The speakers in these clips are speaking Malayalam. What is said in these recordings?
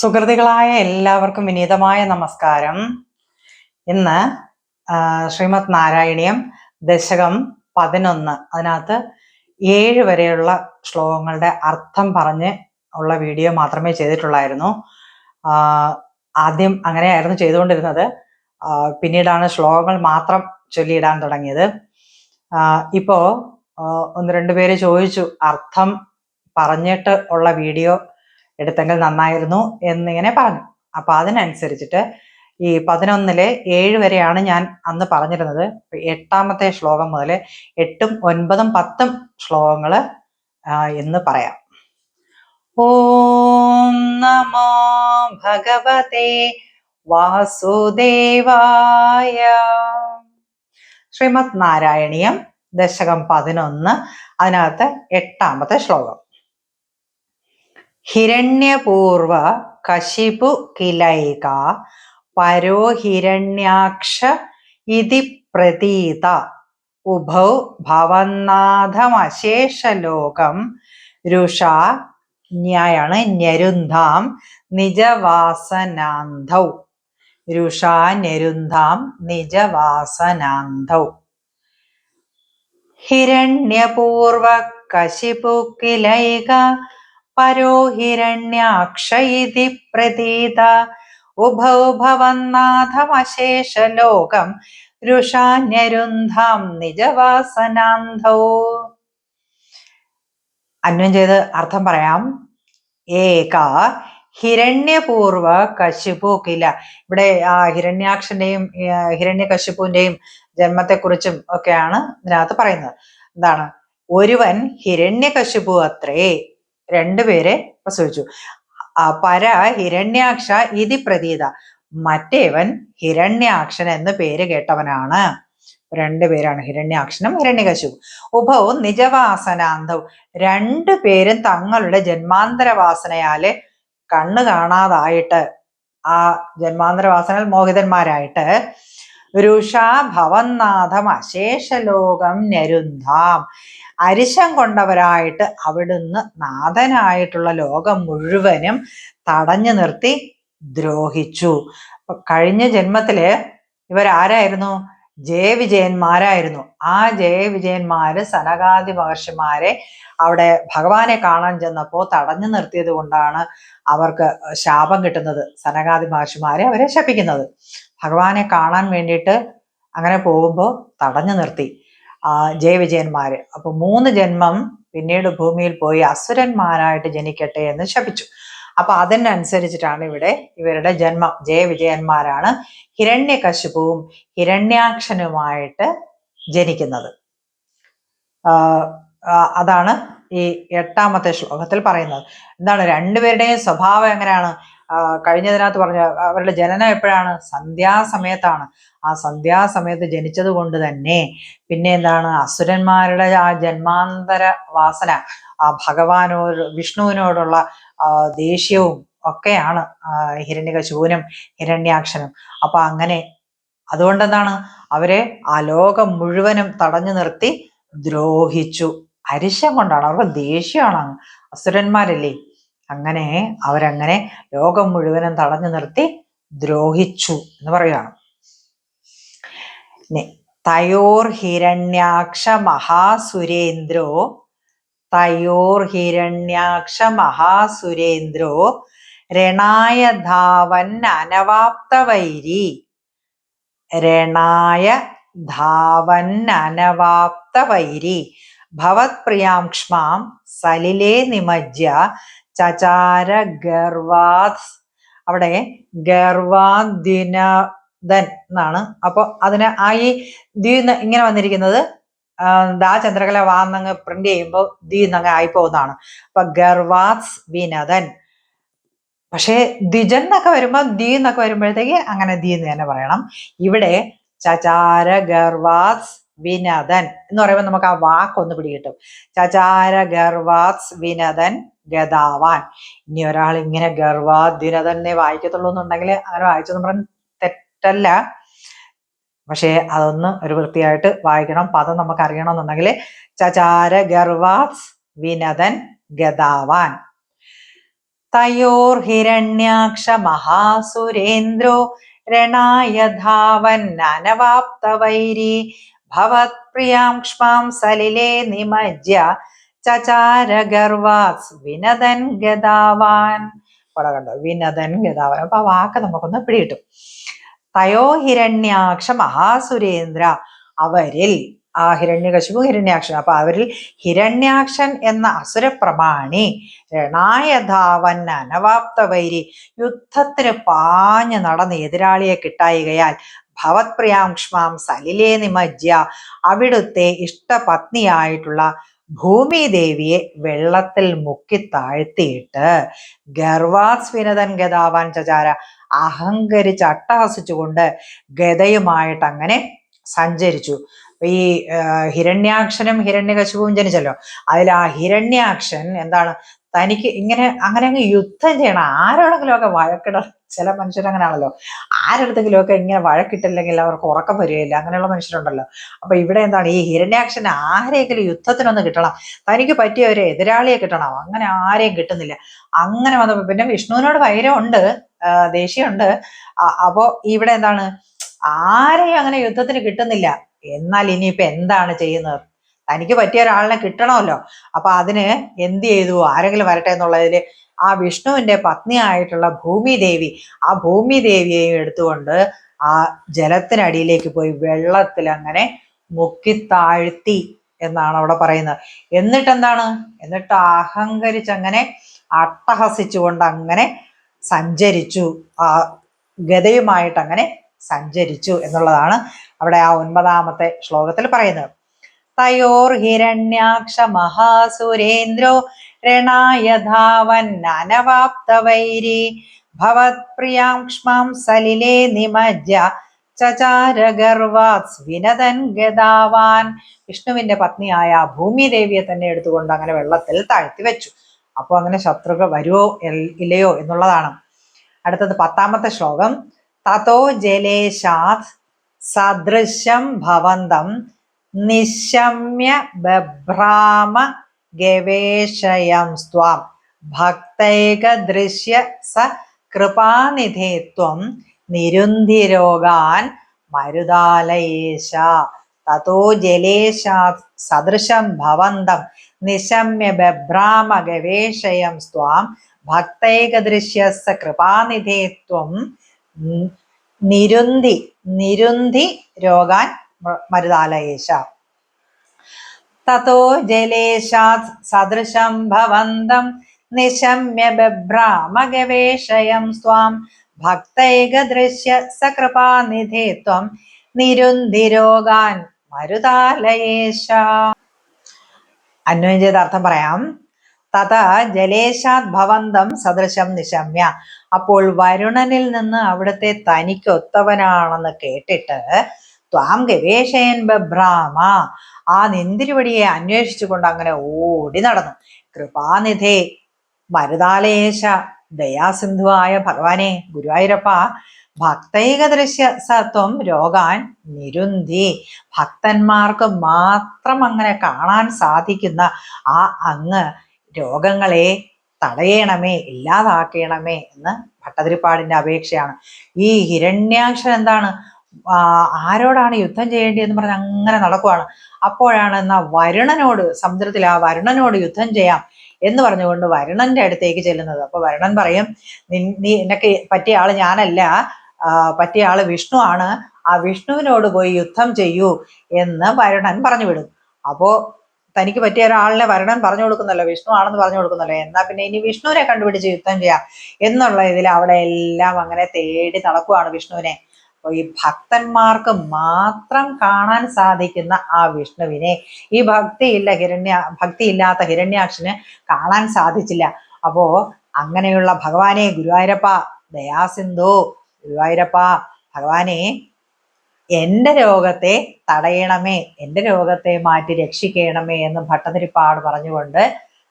സുഹൃത്തുക്കളായ എല്ലാവർക്കും വിനീതമായ നമസ്കാരം. ഇന്ന് ശ്രീമത് നാരായണീയം ദശകം പതിനൊന്ന്. അതിനകത്ത് ഏഴ് വരെയുള്ള ശ്ലോകങ്ങളുടെ അർത്ഥം പറഞ്ഞ് ഉള്ള വീഡിയോ മാത്രമേ ചെയ്തിട്ടുള്ളായിരുന്നു. ആദ്യം അങ്ങനെയായിരുന്നു ചെയ്തുകൊണ്ടിരുന്നത്. പിന്നീടാണ് ശ്ലോകങ്ങൾ മാത്രം ചൊല്ലിയിടാൻ തുടങ്ങിയത്. ഇപ്പോൾ ഇപ്പോ ഒന്ന് രണ്ട് പേര് ചോദിച്ചു അർത്ഥം പറഞ്ഞിട്ട് ഉള്ള വീഡിയോ എടുത്തെങ്കിൽ നന്നായിരുന്നു എന്നിങ്ങനെ പറഞ്ഞു. അപ്പൊ അതിനനുസരിച്ചിട്ട് ഈ പതിനൊന്നിലെ ഏഴ് വരെയാണ് ഞാൻ അന്ന് പറഞ്ഞിരുന്നത്. എട്ടാമത്തെ ശ്ലോകം മുതൽ എട്ടും ഒൻപതും പത്തും ശ്ലോകങ്ങൾ എന്ന് പറയാം. ഓം നമോ ഭഗവതേ വാസുദേവായ. ശ്രീമദ് നാരായണീയം ദശകം പതിനൊന്ന് അതിനകത്ത് എട്ടാമത്തെ ശ്ലോകം. ഹിരണ്യപൂർവ കശിപു കിലൈക പരോ ഹിരണ്യാക്ഷ ഇതി പ്രതീത ഉഭൗ ഭവന്നാഥമശേഷലോകം രുഷ ന്യായാണ് ഞരുന്ധാം നിജവാസനാന്ധൗ. രുഷാ ഞരുന്ധാം നിജവാസനാന്ധൗ. ഹിരണ്യപൂർവ കശിപു കിലൈക ഇതി പ്രതീത. ഉഭൗ ഭവന്നാഥമശേഷലോകം രുഷാന്യരുന്ധാം നിജവാസനാന്ധൗ. അന്വയം ചെയ്ത് അർത്ഥം പറയാം. ഏക ഹിരണ്യപൂർവ കശിപു കില. ഇവിടെ ആ ഹിരണ്യാക്ഷന്റെയും ഹിരണ്യ ഹിരണ്യകശിപുവിന്റെയും ജന്മത്തെക്കുറിച്ചും ഒക്കെയാണ് ഇതിനകത്ത് പറയുന്നത്. എന്താണ്? ഒരുവൻ ഹിരണ്യകശിപു അത്രേ രണ്ടുപേരെ പ്രസവിച്ചു. പര ഹിരണ്യാക്ഷ ഇതി പ്രതീത. മറ്റേവൻ ഹിരണ്യാക്ഷൻ എന്ന് പേര് കേട്ടവനാണ്. രണ്ടുപേരാണ് ഹിരണ്യാക്ഷനും ഹിരണ്യകശിപു ഉഭവും നിജവാസനാന്തവും രണ്ടുപേരും തങ്ങളുടെ ജന്മാന്തരവാസനയാൽ കണ്ണു കാണാതായിട്ട് ആ ജന്മാന്തരവാസനയിൽ മോഹിതന്മാരായിട്ട് രുഷാ ഭവന്നാഥം അശേഷലോകം ഞരുന്ധാം. അരിശം കൊണ്ടവരായിട്ട് അവിടുന്ന് നാഥനായിട്ടുള്ള ലോകം മുഴുവനും തടഞ്ഞു നിർത്തി ദ്രോഹിച്ചു. കഴിഞ്ഞ ജന്മത്തിൽ ഇവരാരായിരുന്നു? ജയവിജയന്മാരായിരുന്നു. ആ ജയവിജയന്മാര് സനകാദി മഹർഷിമാരെ അവിടെ ഭഗവാനെ കാണാൻ ചെന്നപ്പോ തടഞ്ഞു നിർത്തിയത് കൊണ്ടാണ് അവർക്ക് ശാപം കിട്ടുന്നത്. സനകാദി മഹർഷിമാരെ അവരെ ശപിക്കുന്നത്. ഭഗവാനെ കാണാൻ വേണ്ടിയിട്ട് അങ്ങനെ പോകുമ്പോൾ തടഞ്ഞു നിർത്തി. ജയവിജയന്മാർ അപ്പൊ മൂന്ന് ജന്മം പിന്നീട് ഭൂമിയിൽ പോയി അസുരന്മാരായിട്ട് ജനിക്കട്ടെ എന്ന് ശപിച്ചു. അപ്പൊ അതിനനുസരിച്ചിട്ടാണ് ഇവിടെ ഇവരുടെ ജന്മം. ജയവിജയന്മാരാണ് ഹിരണ്യകശിപുവും ഹിരണ്യാക്ഷനുമായിട്ട് ജനിക്കുന്നത്. അതാണ് ഈ എട്ടാമത്തെ ശ്ലോകത്തിൽ പറയുന്നത്. എന്താണ് രണ്ടുപേരുടെയും സ്വഭാവം എങ്ങനെയാണ്? കഴിഞ്ഞതിനകത്ത് പറഞ്ഞ അവരുടെ ജനനം എപ്പോഴാണ്? സന്ധ്യാസമയത്താണ്. ആ സന്ധ്യാസമയത്ത് ജനിച്ചത് കൊണ്ട് തന്നെ പിന്നെ എന്താണ്? അസുരന്മാരുടെ ആ ജന്മാന്തര വാസന ആ ഭഗവാനോ വിഷ്ണുവിനോടുള്ള ദേഷ്യവും ഒക്കെയാണ് ഹിരണ്യകശൂനും ഹിരണ്യാക്ഷനും. അപ്പൊ അങ്ങനെ അതുകൊണ്ടെന്താണ് അവരെ ആ ലോകം മുഴുവനും തടഞ്ഞു നിർത്തി ദ്രോഹിച്ചു. അരിശം കൊണ്ടാണ്. അവർക്ക് ദേഷ്യമാണ് അസുരന്മാരല്ലേ? അങ്ങനെ അവരങ്ങനെ ലോകം മുഴുവനും തടഞ്ഞു നിർത്തി ദ്രോഹിച്ചു എന്ന് പറയുകയാണ് തയോർ ഹിരണ്യാക്ഷ മഹാസുരേന്ദ്രോ തയോർ ഹിരണ്യാക്ഷ മഹാസുരേന്ദ്രോ രണായ ധാവൻ അനവാപ്തവൈരി രണായ ധാവൻ അനവാപ്തവൈരി വൈരി ഭവത്പ്രിയാം ക്ഷ്മാം സലിലേ നിമജ്യ ചചാര ഗർവാത് അവിടെ ഗർവാദിനദൻ എന്നാണ്. അപ്പോൾ അതിന് ആ ഈ ദ്വി ഇങ്ങനെ വന്നിരിക്കുന്നത് ദാ ചന്ദ്രകല വാന്നങ്ങ് പ്രിന്റ് ചെയ്യുമ്പോൾ ദി എന്നങ്ങ് ആയിപ്പോകുന്നതാണ്. അപ്പൊ ഗർവാസ് വിനദൻ. പക്ഷേ ദ്വിജൻ എന്നൊക്കെ വരുമ്പോൾ ദി വരുമ്പോഴത്തേക്ക് അങ്ങനെ ദി തന്നെ പറയണം. ഇവിടെ ചചാര ഗർവാസ് വിനദൻ എന്ന് പറയുമ്പോൾ നമുക്ക് ആ വാക്കൊന്ന് പിടികിട്ടും. ചചാര ഗർവാസ് വിനദൻ ഗതാവാൻ ഇനി ഒരാൾ ഇങ്ങനെ ഗർവാ ദിനദൻ എന്നേ വായിക്കത്തുള്ളൂ എന്നുണ്ടെങ്കിൽ അങ്ങനെ വായിച്ചു നമ്മൾ തെറ്റല്ല. പക്ഷേ അതൊന്ന് ഒരു വൃത്തിയായിട്ട് വായിക്കണം. പദം നമുക്ക് അറിയണമെന്നുണ്ടെങ്കിൽ ചചാര ഗർവാസ് വിനദൻ ഗതാവാൻ തയോർ ഹിരണ്യാക്ഷ മഹാസുരേന്ദ്രോ രണായ ധാവൻ അനവാപ്തവൈരി ഭവത്പ്രിയാം സലിലേ നിമജ്യ ചചാരഗർവാസ് വിനദൻ ഗതാവാൻ ഇവിടെ കണ്ടോ? വിനദൻ ഗതാവാൻ അപ്പൊ ആ വാക്ക് നമുക്കൊന്ന് പിടികിട്ടും. തയോ ഹിരണ്യാക്ഷ മഹാസുരേന്ദ്ര അവരിൽ ആ ഹിരണ്യകശിപു ഹിരണ്യാക്ഷൻ അപ്പൊ അവരിൽ ഹിരണ്യാക്ഷൻ എന്ന അസുരപ്രമാണി രണായധാവൻ അനവാപ്ത വൈരി യുദ്ധത്തിന് പാഞ്ഞു നടന്ന് എതിരാളിയെ കിട്ടായികയാൽ ഭവത്പ്രിയാംക്ഷ്മാം സലിലേ നിമജ്യ അവിടുത്തെ ഇഷ്ടപത്നിയായിട്ടുള്ള ഭൂമിദേവിയെ വെള്ളത്തിൽ മുക്കി താഴ്ത്തിയിട്ട് ഗർവാസ്വിനതൻ ഗതാവാൻ ചചാര അഹങ്കരിച്ച് അട്ടഹസിച്ചുകൊണ്ട് ഗതയുമായിട്ട് അങ്ങനെ സഞ്ചരിച്ചു ഈ ഹിരണ്യാക്ഷനും ഹിരണ്യകശുവും ജനിച്ചല്ലോ. അതിൽ ആ ഹിരണ്യാക്ഷൻ എന്താണ്? തനിക്ക് ഇങ്ങനെ അങ്ങനെ അങ്ങ് യുദ്ധം ചെയ്യണം. ആരോടെങ്കിലും ഒക്കെ വഴക്കിടണം. ചില മനുഷ്യരങ്ങനാണല്ലോ. ആരടുത്തെങ്കിലും ഒക്കെ ഇങ്ങനെ വഴക്കിട്ടില്ലെങ്കിൽ അവർക്ക് ഉറക്കം വരികയില്ല. അങ്ങനെയുള്ള മനുഷ്യരുണ്ടല്ലോ. അപ്പൊ ഇവിടെ എന്താണ്? ഈ ഹിരണ്യാക്ഷൻ ആരെയെങ്കിലും യുദ്ധത്തിനൊന്ന് കിട്ടണം. തനിക്ക് പറ്റിയ ഒരു എതിരാളിയെ കിട്ടണം. അങ്ങനെ ആരെയും കിട്ടുന്നില്ല. അങ്ങനെ വന്നപ്പോ പിന്നെ വിഷ്ണുവിനോട് വൈരമുണ്ട്. ദേഷ്യമുണ്ട്. അപ്പോ ഇവിടെ എന്താണ്? ആരെയും അങ്ങനെ യുദ്ധത്തിന് കിട്ടുന്നില്ല. എന്നാൽ ഇനിയിപ്പോ എന്താണ് ചെയ്യുന്നത്? തനിക്ക് പറ്റിയ ഒരാളിനെ കിട്ടണമല്ലോ. അപ്പൊ അതിന് എന്ത് ചെയ്തു? ആരെങ്കിലും വരട്ടെ എന്നുള്ളതിൽ ആ വിഷ്ണുവിന്റെ പത്നിയായിട്ടുള്ള ഭൂമിദേവി ആ ഭൂമിദേവിയെയും എടുത്തുകൊണ്ട് ആ ജലത്തിനടിയിലേക്ക് പോയി വെള്ളത്തിൽ അങ്ങനെ മുക്കിത്താഴ്ത്തി എന്നാണ് അവിടെ പറയുന്നത്. എന്നിട്ട് എന്താണ് എന്നിട്ട് അഹങ്കരിച്ചങ്ങനെ അട്ടഹസിച്ചുകൊണ്ട് അങ്ങനെ സഞ്ചരിച്ചു. ആ ഗതയുമായിട്ട് അങ്ങനെ സഞ്ചരിച്ചു എന്നുള്ളതാണ് അവിടെ ആ ഒൻപതാമത്തെ ശ്ലോകത്തിൽ പറയുന്നത്. തയോർ ഹിരണ്യാക്ഷ മഹാസുരേന്ദ്രോ രണായ ധാവൻ അനവാപ്തവൈരി ഭവത്പ്രിയാക്ഷ്മാം സലിലേ നിമജ്ജ ചചാരഗർവാത് വിനതൻ ഗതാവാൻ വിഷ്ണുവിന്റെ പത്നിയായ ഭൂമിദേവിയെ തന്നെ എടുത്തുകൊണ്ട് അങ്ങനെ വെള്ളത്തിൽ താഴ്ത്തി വെച്ചു. അപ്പോൾ അങ്ങനെ ശത്രുക്കൾ വരുമോ ഇല്ലയോ എന്നുള്ളതാണ്. അടുത്തത് പത്താമത്തെ ശ്ലോകം. തതോ ജലേശാ സദൃശം ഭവന്തം നിശമ്യ ബഭ്രാമ ഗവേഷയം സ്വാം ഭക്തൈകദൃശ്യ സ കൃപാനിധിത്വം നിരുന്ധിരോഗാൻ മരുതാലയേശ തതോ ജലേശാ സദൃശം ഭവന്തം നിശമ്യ ബഭ്രാമ ഗവേഷയം സ്വാം ഭക്തൈകദൃശ്യ സ കൃപാനിധിത്വം നിരുന്ധി നിരുന്ധി രോഗാൻ മരുതാലയേശ തതോ ജലേശാത് സദൃശം ഭവന്തം നിശമ്യ ബഭ്രാമഗവേഷയം സ്വാം. ഭക്തൈകദൃശ്യ സകൃപാനിധേ ത്വം മരുതാലയേശ അന്വയം ചെയ്ത അർത്ഥം പറയാം. തഥ ജലേശാത് ഭവന്തം സദൃശം നിശമ്യ. അപ്പോൾ വരുണനിൽ നിന്ന് അവിടുത്തെ തനിക്കൊത്തവനാണെന്ന് കേട്ടിട്ട് ത്വാം ഗവേഷയൻ ബഭ്രാമ ആ നിന്തിരിവടിയെ അന്വേഷിച്ചുകൊണ്ട് അങ്ങനെ ഓടി നടന്നു. കൃപാനിധേ മരുതാലേശ ദയാസിന്ധുവായ ഭഗവാനെ ഗുരുവായൂരപ്പ ഭക്തൈകദൃശ്യ സത്വം രോഗാൻ നിരുന്തി. ഭക്തന്മാർക്ക് മാത്രം അങ്ങനെ കാണാൻ സാധിക്കുന്ന ആ അങ്ങ് രോഗങ്ങളെ തടയണമേ ഇല്ലാതാക്കണമേ എന്ന് ഭട്ടതിരിപ്പാടിന്റെ അപേക്ഷയാണ്. ഈ ഹിരണ്യാക്ഷൻ എന്താണ്? ആരോടാണ് യുദ്ധം ചെയ്യേണ്ടതെന്ന് പറഞ്ഞ് അങ്ങനെ നടക്കുവാണ്. അപ്പോഴാണ് എന്നാ വരുണനോട് സമുദ്രത്തിൽ ആ വരുണനോട് യുദ്ധം ചെയ്യാം എന്ന് പറഞ്ഞുകൊണ്ട് വരുണന്റെ അടുത്തേക്ക് ചെല്ലുന്നത്. അപ്പൊ വരുണൻ പറയും നീ എന്നൊക്കെ പറ്റിയ ആൾ ഞാനല്ല. പറ്റിയ ആൾ വിഷ്ണു ആണ്. ആ വിഷ്ണുവിനോട് പോയി യുദ്ധം ചെയ്യൂ എന്ന് വരുണൻ പറഞ്ഞു വിടും. അപ്പോ തനിക്ക് പറ്റിയ ഒരാളിനെ വരുണൻ പറഞ്ഞു കൊടുക്കുന്നല്ലോ വിഷ്ണു ആണെന്ന് പറഞ്ഞു കൊടുക്കുന്നല്ലോ. എന്നാ പിന്നെ ഇനി വിഷ്ണുവിനെ കണ്ടുപിടിച്ച് യുദ്ധം ചെയ്യാം എന്നുള്ള ഇതിൽ അവിടെ എല്ലാം അങ്ങനെ തേടി നടക്കുവാണ് വിഷ്ണുവിനെ. ഈ ഭക്തന്മാർക്ക് മാത്രം കാണാൻ സാധിക്കുന്ന ആ വിഷ്ണുവിനെ ഈ ഭക്തിയില്ല ഹിരണ്യ ഭക്തിയില്ലാത്ത ഹിരണ്യാക്ഷന് കാണാൻ സാധിച്ചില്ല. അപ്പോ അങ്ങനെയുള്ള ഭഗവാനെ ഗുരുവായൂരപ്പ ദയാസിന്ധു ഗുരുവായൂരപ്പ ഭഗവാനെ എന്റെ രോഗത്തെ തടയണമേ എന്റെ രോഗത്തെ മാറ്റി രക്ഷിക്കണമേ എന്ന് ഭട്ടതിരിപ്പാട് പറഞ്ഞുകൊണ്ട്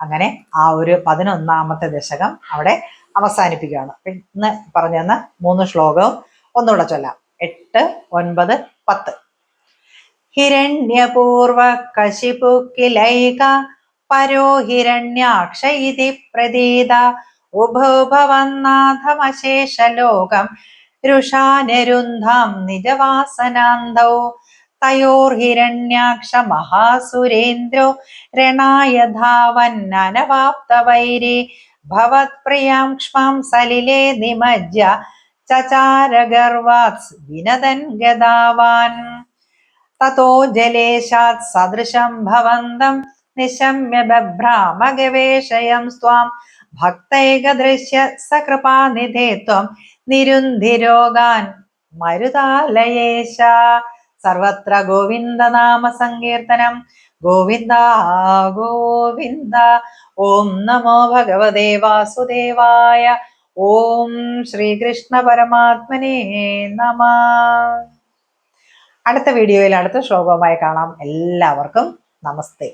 അങ്ങനെ ആ ഒരു പതിനൊന്നാമത്തെ ദശകം അവിടെ അവസാനിപ്പിക്കുകയാണ്. പിന്നെ പറഞ്ഞു തന്ന മൂന്ന് ശ്ലോകവും ഒന്നുകൂടെ ചൊല്ലാം. എട്ട് ഒൻപത് പത്ത്. ഹിരണ്യപൂർവ കശിപുക്കിലൈക പരോ ഹിരണ്യാക്ഷ ഇതി പ്രതീത ഉഭവന്നാഥമശേഷലോകം രുഷാനരുന്ധാം നിജവാസനാന്തൗ തയോർഹിരണ്യാക്ഷ മഹാസുരേന്ദ്രോ രണായ ധാവന്നനവാപ്തവൈരി ഭവത്പ്രിയാം ക്ഷ്മാം സലിലേ നിമജ്യ ചചാരഗർവാത് വിനതൻ ഗതാവാൻ തതോ ജലേശാത് സദൃശം ഭവന്തം നിശമ്യ ബഭ്രാമ ഗവേഷയം സ്വാം. ഭക്തൈകദൃശ്യ സകൃപാനിധേ ത്വം നിരുന്ധിരോഗാൻ മരുതാലയേശ സർവത്ര ഗോവിന്ദനാമ സങ്കീർത്തനം. ഗോവിന്ദ ഗോവിന്ദ. ഓം നമോ ഭഗവതേ വാസുദേവായ ഓം ശ്രീകൃഷ്ണ പരമാത്മനേ നമ. അടുത്ത വീഡിയോയിൽ അടുത്ത ശ്ലോകവുമായി കാണാം. എല്ലാവർക്കും നമസ്തേ.